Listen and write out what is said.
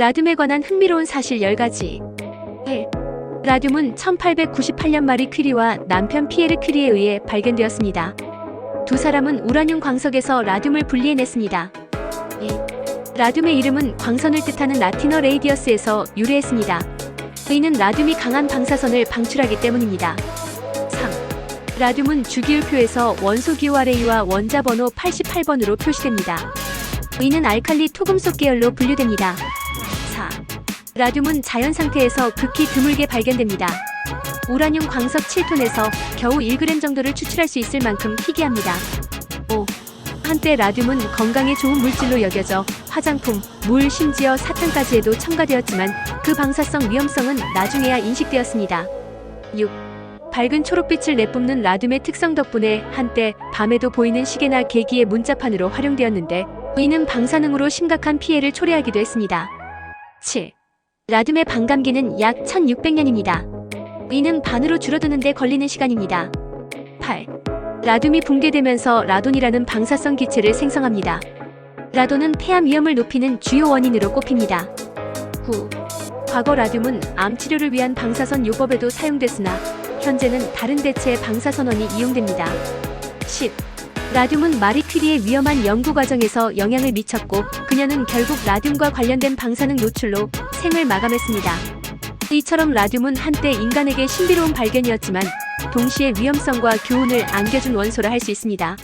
라듐에 관한 흥미로운 사실 10가지 1. 라듐은 1898년 마리 퀴리와 남편 피에르 퀴리에 의해 발견되었습니다. 두 사람은 우라늄 광석에서 라듐을 분리해냈습니다. 2. 라듐의 이름은 광선을 뜻하는 라틴어 레이디어스에서 유래했습니다. 이는 라듐이 강한 방사선을 방출하기 때문입니다. 3. 라듐은 주기율표에서 원소 기호 아래이와 원자 번호 88번으로 표시됩니다. 이는 알칼리 토금속 계열로 분류됩니다. 4. 라듐은 자연 상태에서 극히 드물게 발견됩니다. 우라늄 광석 7톤에서 겨우 1g 정도를 추출할 수 있을 만큼 희귀합니다. 5. 한때 라듐은 건강에 좋은 물질로 여겨져 화장품, 물, 심지어 사탕까지에도 첨가되었지만 그 방사성 위험성은 나중에야 인식되었습니다. 6. 밝은 초록빛을 내뿜는 라듐의 특성 덕분에 한때 밤에도 보이는 시계나 계기의 문자판으로 활용되었는데 이는 방사능으로 심각한 피해를 초래하기도 했습니다. 7. 라듐의 반감기는 약 1600년입니다. 이는 반으로 줄어드는데 걸리는 시간입니다. 8. 라듐이 붕괴되면서 라돈이라는 방사성 기체를 생성합니다. 라돈은 폐암 위험을 높이는 주요 원인으로 꼽힙니다. 9. 과거 라듐은 암 치료를 위한 방사선 요법에도 사용됐으나 현재는 다른 대체의 방사선원이 이용됩니다. 10. 라듐은 마리 퀴리의 위험한 연구 과정에서 영향을 미쳤고 그녀는 결국 라듐과 관련된 방사능 노출로 생을 마감했습니다. 이처럼 라듐은 한때 인간에게 신비로운 발견이었지만 동시에 위험성과 교훈을 안겨준 원소라 할 수 있습니다.